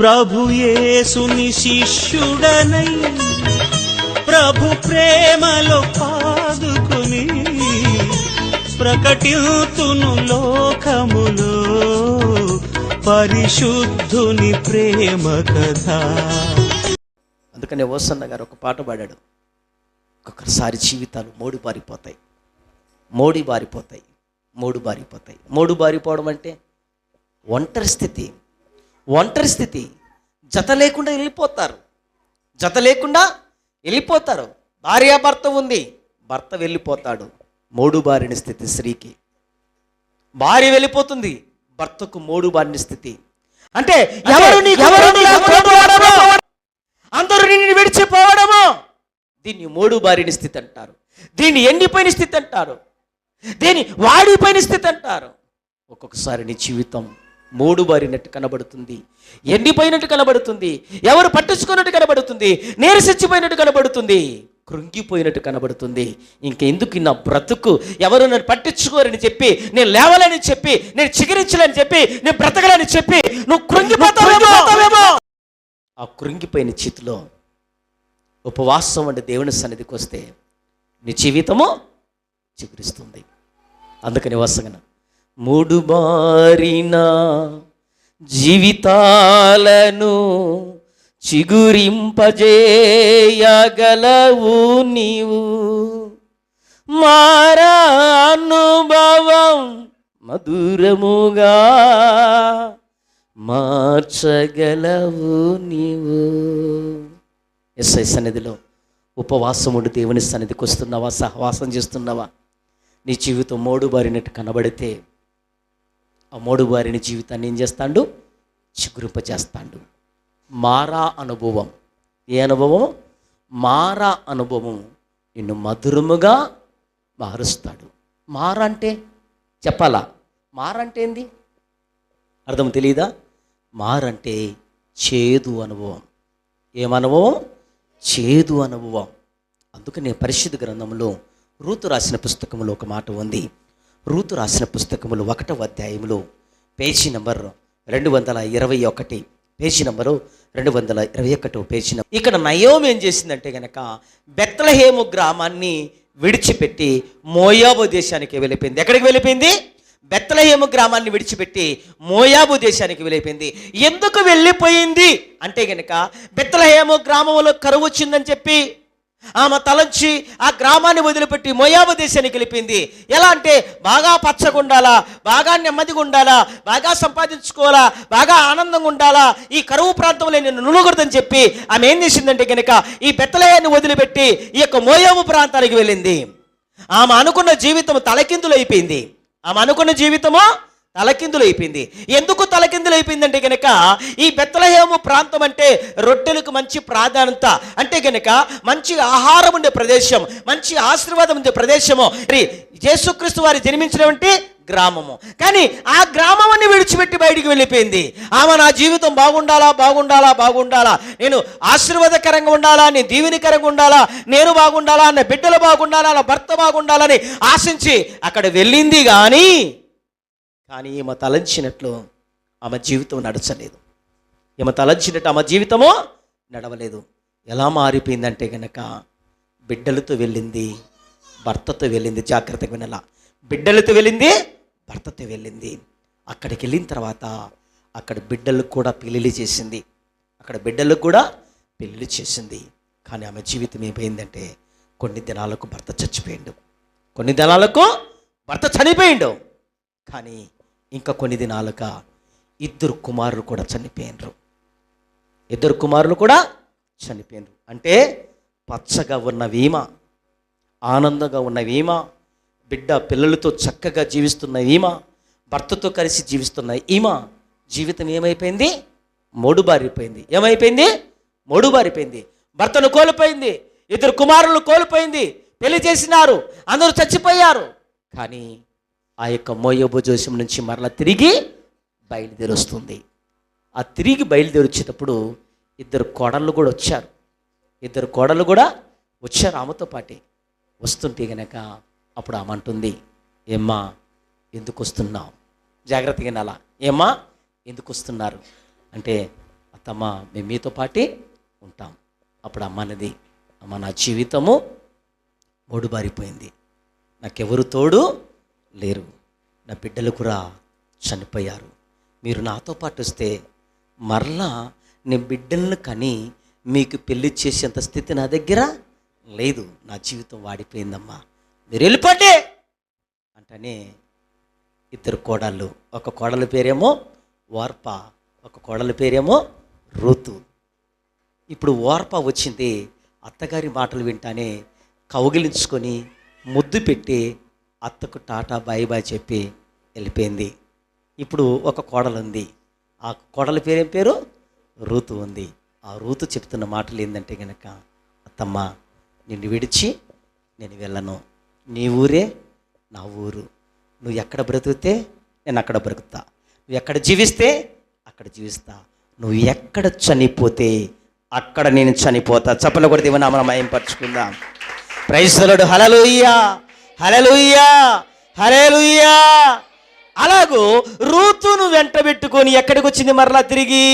ప్రభుయేసుని శిష్యుడనై ప్రభు ప్రేమలో పాదుకుని ప్రకటితును లోకములో పరిశుద్ధుని ప్రేమ కథ. అందుకనే ఓసన్న గారు ఒక పాట పాడాడు. ఒక్కొక్కసారి జీవితాలు మోడి బారిపోతాయి మోడి బారిపోతాయి మోడు బారిపోతాయి మోడు బారిపోవడం అంటే ఒంటరి స్థితి. ఒంటరి స్థితి. జత లేకుండా వెళ్ళిపోతారు. జత లేకుండా వెళ్ళిపోతారు. భార్యాభర్త ఉంది. భర్త వెళ్ళిపోతాడు. మోడు బారిన స్థితి స్త్రీకి. భార్య వెళ్ళిపోతుంది. భర్తకు మోడు బారిన స్థితి. అంటే ఎవరు అందరూ నిన్ను విడిచిపోవడము? దీన్ని మోడు బారిన స్థితి అంటారు. దీన్ని ఎండిపోయిన స్థితి అంటారు. దీన్ని వాడిపోయిన స్థితి అంటారు. ఒక్కొక్కసారి నీ జీవితం మూడు బారినట్టు కనబడుతుంది. ఎండిపోయినట్టు కనబడుతుంది. ఎవరు పట్టించుకున్నట్టు కనబడుతుంది. నీరసించిపోయినట్టు కనబడుతుంది. కృంగిపోయినట్టు కనబడుతుంది. ఇంకెందుకు నా బ్రతుకు? ఎవరు నన్ను పట్టించుకోరని చెప్పి నేను లేవాలని చెప్పి నేను చిగురించాలని చెప్పి నేను బ్రతకలని చెప్పి నువ్వు కృంగిపోతావేమో! ఆ కృంగిపోయిన చేతిలో ఉపవాసం అంటే దేవుని సన్నిధికి వస్తే నీ జీవితము చిగురిస్తుంది. అందుకని వసగన. మూడు బారిన జీవితాలను చిగురింపజేయగలవు నీవు. మారా అనుభవం మధురముగా మార్చగలవు నీవు. ఎస్ఐ సన్నిధిలో ఉపవాసముడు దేవుని సన్నిధికి వస్తున్నావా? సహవాసం చేస్తున్నావా? నీ జీవితం మూడు బారినట్టు కనబడితే ఆ మోడు జీవితాన్ని ఏం చేస్తాడు? చిగురింపజేస్తాడు మారా అనుభవం. ఏ అనుభవం మారా అనుభవం నిన్ను మధురముగా మారుస్తాడు. మారా అంటే చెప్పాలా? మారంటే ఏంది? అర్థం తెలియదా మారంటే చేదు అనుభవం. ఏమనుభవం చేదు అనుభవం. అందుకనే పరిశుద్ధ గ్రంథంలో రూతు రాసిన పుస్తకంలో ఒక మాట ఉంది. రూతు రాసిన పుస్తకములు ఒకటవ అధ్యాయంలో పేజీ నంబర్ రెండు వందల ఇరవై ఒకటి పేజీ నంబరు రెండు వందల ఇరవై ఒకటో పేజీ నంబర్. ఇక్కడ నయోమి ఏం చేసిందంటే కనుక బెత్లహేము గ్రామాన్ని విడిచిపెట్టి మోయాబు దేశానికి వెళ్ళిపోయింది. ఎక్కడికి వెళ్ళిపోయింది? బెత్తలహేము గ్రామాన్ని విడిచిపెట్టి మోయాబు దేశానికి వెళ్ళిపోయింది. ఎందుకు వెళ్ళిపోయింది? అంటే గనక బెత్తలహేము గ్రామంలో కరువు వచ్చిందని చెప్పి ఆమె తలంచి ఆ గ్రామాన్ని వదిలిపెట్టి మొయాబు దేశానికి వెళ్ళిపోయింది. ఎలా అంటే బాగా పచ్చగా ఉండాలా బాగా నెమ్మదిగా ఉండాలా బాగా సంపాదించుకోవాలా బాగా ఆనందంగా ఉండాలా ఈ కరువు ప్రాంతంలో నేను నులుగురదని చెప్పి ఆమె ఏం చేసిందంటే కనుక ఈ బెత్తలయాన్ని వదిలిపెట్టి ఈ యొక్క మోయాబు ప్రాంతానికి వెళ్ళింది. ఆమె అనుకున్న జీవితం తలకిందులు అయిపోయింది. ఆమె అనుకున్న జీవితము? తలకిందులు అయిపోయింది ఎందుకు తలకిందులు అయిపోయిందంటే గనక ఈ బెత్తలహేము ప్రాంతం అంటే రొట్టెలకు మంచి ప్రాధాన్యత. అంటే గనక మంచి ఆహారం ఉండే ప్రదేశం మంచి ఆశీర్వాదం ఉండే ప్రదేశము. మరి యేసుక్రీస్తు వారి జన్మించినటువంటి గ్రామము. కానీ ఆ గ్రామాన్ని విడిచిపెట్టి బయటికి వెళ్ళిపోయింది. ఆమె నా జీవితం బాగుండాలా బాగుండాలా బాగుండాలా? నేను ఆశీర్వాదకరంగా ఉండాలా? నేను దీవెనికరంగా ఉండాలా? నేను బాగుండాలా? నా బిడ్డలు బాగుండాలా? నా భర్త బాగుండాలని ఆశించి అక్కడ వెళ్ళింది కానీ కానీ ఈమె తలంచినట్లు ఆమె జీవితం నడచలేదు. ఈమె తలంచినట్టు ఆమె జీవితము నడవలేదు. ఎలా మారిపోయిందంటే కనుక బిడ్డలతో వెళ్ళింది భర్తతో వెళ్ళింది జాగ్రత్తగా వినాల. బిడ్డలతో వెళ్ళింది భర్తతో వెళ్ళింది. అక్కడికి వెళ్ళిన తర్వాత అక్కడ బిడ్డలకు కూడా పెళ్ళిళ్ళు చేసింది. అక్కడ బిడ్డలకు కూడా పెళ్ళిళ్ళు చేసింది. కానీ ఆమె జీవితం ఏమైందంటే కొన్ని దినాలకు భర్త చచ్చిపోయిండు. కొన్ని దినాలకు భర్త చనిపోయిండు. కానీ ఇంకా కొన్ని దినాలుగా ఇద్దరు కుమారులు కూడా చనిపోయినరు. ఇద్దరు కుమారులు కూడా చనిపోయినరు. అంటే పచ్చగా ఉన్న వీమ ఆనందంగా ఉన్న వీమ బిడ్డ పిల్లలతో చక్కగా జీవిస్తున్న ఈమ భర్తతో కలిసి జీవిస్తున్న ఈమ జీవితం ఏమైపోయింది? మోడుబారిపోయింది. ఏమైపోయింది? మోడుబారిపోయింది. భర్తను కోల్పోయింది. ఇద్దరు కుమారులు కోల్పోయింది. పెళ్ళి చేసినారు. అందరూ చచ్చిపోయారు. కానీ ఆ యొక్క మోయబు జోస్యం నుంచి మరలా తిరిగి బయలుదేరి వస్తుంది. ఆ తిరిగి బయలుదేరి వచ్చేటప్పుడు ఇద్దరు కోడళ్ళు కూడా వచ్చారు. ఇద్దరు కోడళ్ళు కూడా వచ్చారు ఆమెతో పాటే. వస్తుంటే గనక అప్పుడు ఆమె అంటుంది ఏమ్మా ఎందుకు వస్తున్నావు? జాగ్రత్తగా అలా ఏమ్మా ఎందుకు వస్తున్నారు? అంటే అత్తమ్మ మేము మీతో పాటే ఉంటాం. అప్పుడు అమ్మ అన్నది అమ్మ నా జీవితము ఓడుబారిపోయింది నాకెవరు తోడు లేరు. నా బిడ్డలు కూడా చనిపోయారు. మీరు నాతో పాటు వస్తే మరలా నేను బిడ్డలను కని మీకు పెళ్ళి చేసేంత స్థితి నా దగ్గర లేదు. నా జీవితం వాడిపోయిందమ్మా. మీరు వెళ్ళిపోండి అంటనే ఇద్దరు కోడళ్ళు ఒక కోడల పేరేమో వార్ప ఒక కోడల పేరేమో రూతు. ఇప్పుడు ఓర్ప వచ్చింది అత్తగారి మాటలు వింటానే కౌగిలించుకొని ముద్దు పెట్టి అత్తకు టాటా బాయ్ బాయ్ చెప్పి వెళ్ళిపోయింది. ఇప్పుడు ఒక కోడలు ఉంది. ఆ కోడల పేరేం పేరు? రూతు ఉంది. ఆ రూతు చెప్తున్న మాటలు ఏంటంటే కనుక అత్తమ్మ నిన్ను విడిచి నేను వెళ్ళను. నీ ఊరే నా ఊరు. నువ్వు ఎక్కడ బ్రతికితే నేను అక్కడ బ్రతుకుతా. నువ్వు ఎక్కడ జీవిస్తే అక్కడ జీవిస్తా. నువ్వు ఎక్కడ చనిపోతే అక్కడ నేను చనిపోతా. చప్పల కూడా దేవనామన మయంపరుచుకుందాం ప్రైస్తలుడు హలలుయ్యా హలలుయ్యా హలేలుయ్యా అలాగూ రూతును వెంట పెట్టుకొని ఎక్కడికి వచ్చింది మరలా తిరిగి?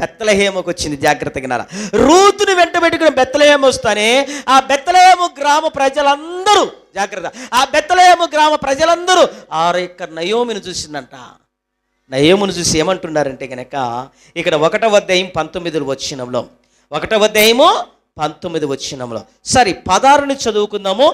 బెత్తలహేమకు వచ్చింది జాగ్రత్తగా నారా రూతును వెంట పెట్టుకుని బెత్తలహేమ వస్తానే ఆ బెత్తలహేము గ్రామ ప్రజలందరూ జాగ్రత్త. ఆ బెత్తలహేము గ్రామ ప్రజలందరూ ఆ యొక్క నయోమిని చూసిందంట. నయోమును చూసి ఏమంటున్నారంటే కనుక ఇక్కడ ఒకటవ అధ్యాయం పంతొమ్మిది వచ్చినంలో ఒకటవ అధ్యాయము పంతొమ్మిది వచ్చినంలో. సరే పదారుని చదువుకుందాము.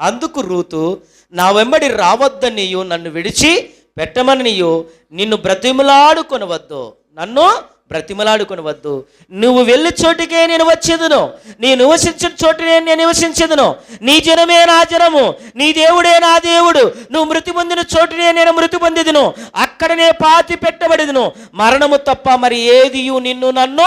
అందుకు రూతు నా వెంబడి రావద్దనియు నన్ను విడిచి పెట్టమనియు నిన్ను బ్రతిమలాడుకొనవద్దు. నన్ను బ్రతిమలాడుకొనవద్దు. నువ్వు వెళ్ళి చోటికే నేను వచ్చేదును. నీ నివసించిన చోటునే నేను నివసించదును. నీ జనమే నా జనము. నీ దేవుడే నా దేవుడు. నువ్వు మృతి పొందిన చోటునే నేను మృతి పొందిదును. అక్కడనే పాతి పెట్టబడిదును. మరణము తప్ప మరి ఏదియు నిన్ను నన్ను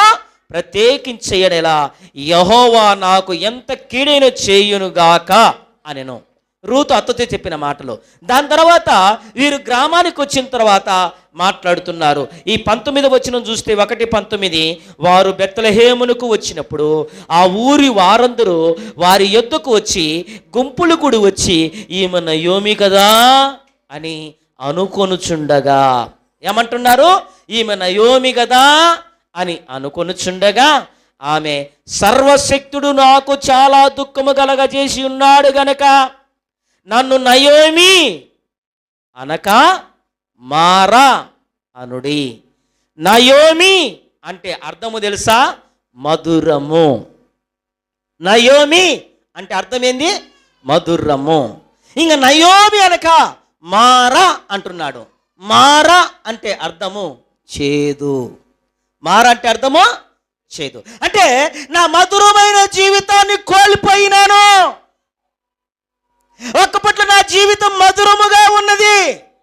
ప్రత్యేకించేయడెలా యహోవా నాకు ఎంత కీడైన చేయునుగాక. అనెను. రూతు అత్తతో చెప్పిన మాటలు. దాని తర్వాత వీరు గ్రామానికి వచ్చిన తర్వాత మాట్లాడుతున్నారు. ఈ పంతొమ్మిది వచ్చిన చూస్తే ఒకటి పంతొమ్మిది వారు బెత్తలహేమునకు వచ్చినప్పుడు ఆ ఊరి వారందరూ వారి యొద్దకు వచ్చి గుంపులు కూడి వచ్చి ఈమెన యోమి కదా? అని అనుకొనుచుండగా. ఏమంటున్నారు? ఈమె నయోమి కదా? అని అనుకొనుచుండగా ఆమె సర్వశక్తుడు నాకు చాలా దుఃఖము కలగజేసి ఉన్నాడు గనక నన్ను నయోమి అనక మారా అనుడి. నయోమి అంటే అర్థము తెలుసా? మధురము. నయోమి అంటే అర్థం ఏంది? మధురము. ఇంకా నయోమి అనక మారా అంటున్నాడు. మారా అంటే అర్థము చేదు. మారా అంటే అర్థము? చేదు. అంటే నా మధురమైన జీవితాన్ని కోల్పోయినాను. ఒక్కపట్ల నా జీవితం మధురముగా ఉన్నది.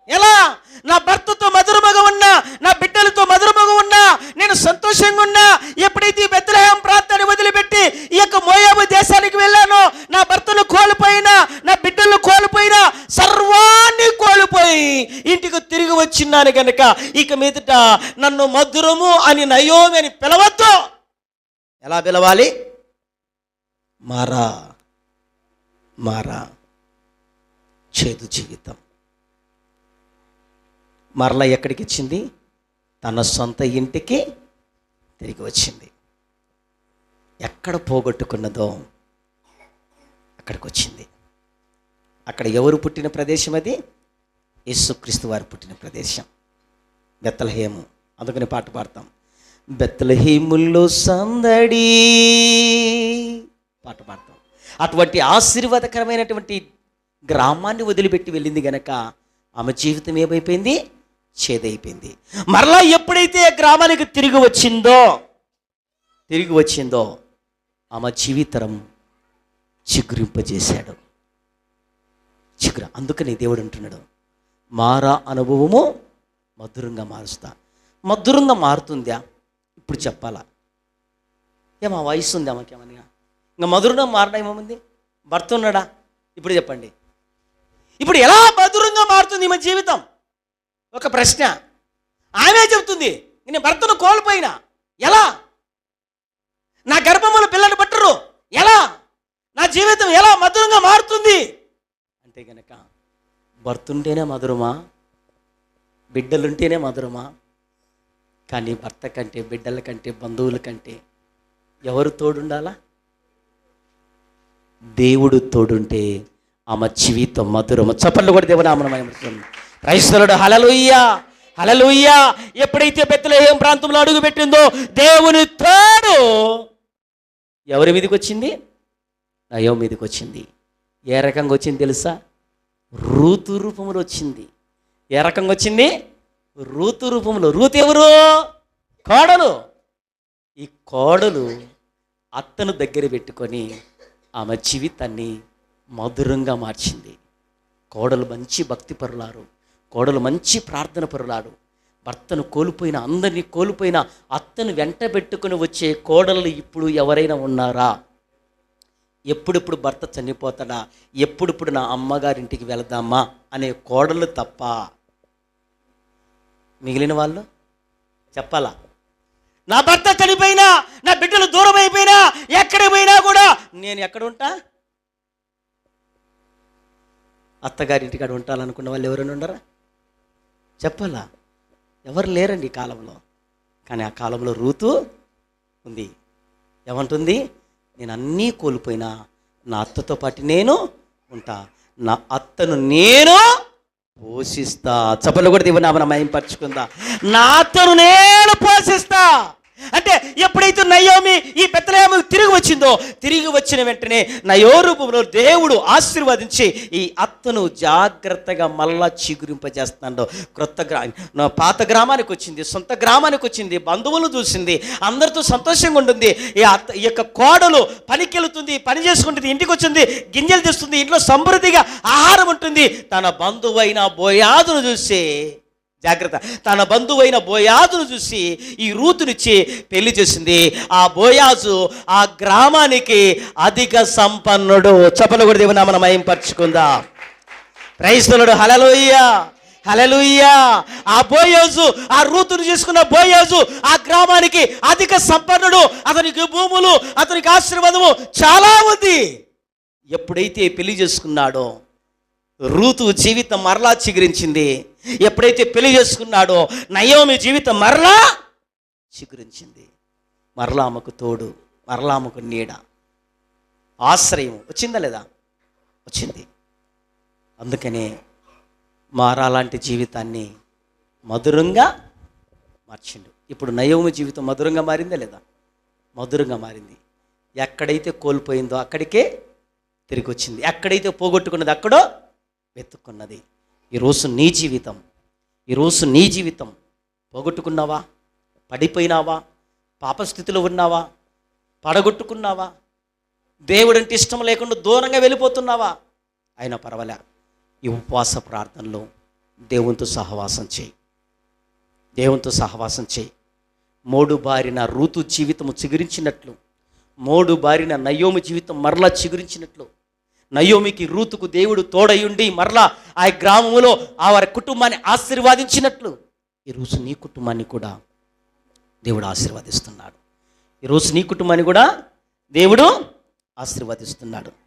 ఎలా? నా భర్తతో మధురముగా ఉన్నా నా బిడ్డలతో మధురముగా ఉన్నా నేను సంతోషంగా ఉన్నా ఎప్పుడైతే ఈ ప్రాంతాన్ని వదిలిపెట్టి ఈ యొక్క మోయాబు దేశానికి వెళ్ళానో నా భర్తను కోల్పోయినా నా బిడ్డలను కోల్పోయినా సర్వాన్ని కోల్పోయి ఇంటికి తిరిగి వచ్చిన్నాను కనుక ఇక మీదట నన్ను మధురము అని నయోమి అని పిలవద్దు. ఎలా పిలవాలి? మారా మారా చేదు జీవితం. మరల ఎక్కడికి ఇచ్చింది తన సొంత ఇంటికి తిరిగి వచ్చింది. ఎక్కడ పోగొట్టుకున్నదో అక్కడికి వచ్చింది. అక్కడ ఎవరు పుట్టిన ప్రదేశం అది? యేసుక్రీస్తు వారు పుట్టిన ప్రదేశం. బెత్తలహేము అందుకని పాట పాడతాం. బెత్తలహీముల్లో సందడి. పాట పాడతాం. అటువంటి ఆశీర్వాదకరమైనటువంటి గ్రామాన్ని వదిలిపెట్టి వెళ్ళింది గనక ఆమె జీవితం ఏమైపోయింది? చేదైపోయింది. మరలా ఎప్పుడైతే ఆ గ్రామానికి తిరిగి వచ్చిందో తిరిగి వచ్చిందో ఆమె జీవితరం చిగురింపజేశాడు. చిగురు. అందుకని దేవుడు అంటున్నాడు మారా అనుభవము మధురంగా మారుస్తా. మధురంగా మారుతుందా? ఇప్పుడు చెప్పాలా? ఏమా వయసు ఉంది ఆమెకేమన్నా ఇంకా మధురంగా మారడం ఏముంది భర్త ఉన్నాడా? ఇప్పుడు చెప్పండి. ఇప్పుడు ఎలా మధురంగా మారుతుంది మన జీవితం? ఒక ప్రశ్న. ఆమె చెబుతుంది నేను భర్తను కోల్పోయినా ఎలా? నా గర్భములు పిల్లలు పట్టరు ఎలా? నా జీవితం ఎలా మధురంగా మారుతుంది? అంటే కనుక భర్త ఉంటేనే మధురమా? బిడ్డలుంటేనే మధురమా? కానీ భర్త కంటే బిడ్డల కంటే బంధువుల కంటే ఎవరు తోడుండాలా? దేవుడు తోడుంటే ఆమె జీవితం మధురము. చప్పట్లు కూడా దేవునామనం క్రైస్తవుడు హలలుయ్యా హలలుయ్యా ఎప్పుడైతే బెత్తలేహేం ప్రాంతంలో అడుగు పెట్టిందో దేవుని తోడు ఎవరి మీదకి వచ్చింది? నయో మీదకి వచ్చింది. ఏ రకంగా వచ్చింది తెలుసా? రూతు రూపంలో వచ్చింది. ఏ రకంగా వచ్చింది? రూతు రూపంలో. రూతు ఎవరు? కోడలు. ఈ కోడలు అత్తను దగ్గర పెట్టుకొని ఆమె జీవితాన్ని మధురంగా మార్చింది. కోడలు మంచి భక్తి పరులారు. కోడలు మంచి ప్రార్థన పరులారు భర్తను కోల్పోయిన అందరినీ కోల్పోయిన అత్తను వెంట పెట్టుకుని వచ్చే కోడలు ఇప్పుడు ఎవరైనా ఉన్నారా? ఎప్పుడెప్పుడు భర్త చనిపోతాడా? ఎప్పుడెప్పుడు నా అమ్మగారింటికి వెళదామా? అనే కోడలు తప్ప మిగిలిన వాళ్ళు చెప్పాలా? నా భర్త చనిపోయినా నా బిడ్డలు దూరం అయిపోయినా ఎక్కడ పోయినా కూడా నేను ఎక్కడ ఉంటా అత్తగారి ఇంటికాడ ఉంటాలనుకున్న వాళ్ళు ఎవరైనా ఉండరా? చెప్పాలా? ఎవరు లేరండి ఈ కాలంలో. కానీ ఆ కాలంలో రూతు ఉంది. ఏమంటుంది? నేను అన్నీ కోల్పోయినా నా అత్తతో పాటు నేను ఉంటా. నా అత్తను నేను పోషిస్తా. చప్పలు కూడా దివనామన మయంపరచుకుందా? నా నాతో నేను పోషిస్తా. అంటే ఎప్పుడైతే నయోమి ఈ పెత్తలేమి తిరిగి వచ్చిందో తిరిగి వచ్చిన వెంటనే నయో రూపంలో దేవుడు ఆశీర్వదించి ఈ అత్తను జాగ్రత్తగా మళ్ళా చిగురింపజేస్తున్నాడు. క్రొత్త గ్రా నా పాత గ్రామానికి వచ్చింది సొంత గ్రామానికి వచ్చింది బంధువులు చూసింది అందరితో సంతోషంగా ఉంటుంది. ఈ అత్త ఈ యొక్క కోడలు పనికి వెళుతుంది పని చేసుకుంటుంది ఇంటికి వచ్చింది గింజలు తెస్తుంది ఇంట్లో సమృద్ధిగా ఆహారం ఉంటుంది. తన బంధువైన బోయాదును చూసి జాగ్రత్త. తన బంధువైన బోయాజును చూసి ఈ రూతునిచ్చి పెళ్ళి చేసింది. ఆ బోయాజు ఆ గ్రామానికి అధిక సంపన్నుడు. చెప్పలు కూడా మనం మయంపరుచుకుందా క్రైస్తవుడు హలలోయ్య హలలుయ్యా ఆ బోయోజు ఆ రూతును చేసుకున్న బోయోజు ఆ గ్రామానికి అధిక సంపన్నుడు. అతనికి భూములు అతనికి ఆశీర్వాదము చాలా ఉంది. ఎప్పుడైతే పెళ్ళి చేసుకున్నాడో రూతు జీవితం మరలా చిగురించింది. ఎప్పుడైతే పెళ్ళి చేసుకున్నాడో నయోమి జీవితం మరలా చిగురించింది. మరలా ఆమెకు తోడు మరలా ఆమెకు నీడ. ఆశ్రయం వచ్చిందా లేదా? వచ్చింది. అందుకనే మారాలాంటి జీవితాన్ని మధురంగా మార్చిండు. ఇప్పుడు నయోమి జీవితం మధురంగా మారిందా లేదా? మధురంగా మారింది. ఎక్కడైతే కోల్పోయిందో అక్కడికే తిరిగి వచ్చింది ఎక్కడైతే పోగొట్టుకున్నది అక్కడో వెతుక్కున్నది. ఈరోజు నీ జీవితం ఈరోజు నీ జీవితం పోగొట్టుకున్నావా? పడిపోయినావా? పాపస్థితిలో ఉన్నావా? పడగొట్టుకున్నావా? దేవుడంటే ఇష్టం లేకుండా దూరంగా వెళ్ళిపోతున్నావా? అయినా పర్వాలే. ఈ ఉపవాస ప్రార్థనలో దేవునితో సహవాసం చేయి. దేవునితో సహవాసం చేయి. మోడు బారిన రూతు జీవితము చిగురించినట్లు మోడు బారిన నయోమి జీవితం మరలా చిగురించినట్లు నయోమికి రూతుకు దేవుడు తోడయుండి మరలా ఆ గ్రామంలో ఆ వారి కుటుంబాన్ని ఆశీర్వాదించినట్లు. ఈరోజు నీ కుటుంబాన్ని కూడా దేవుడు ఆశీర్వదిస్తున్నాడు. ఈరోజు నీ కుటుంబాన్ని కూడా దేవుడు ఆశీర్వదిస్తున్నాడు.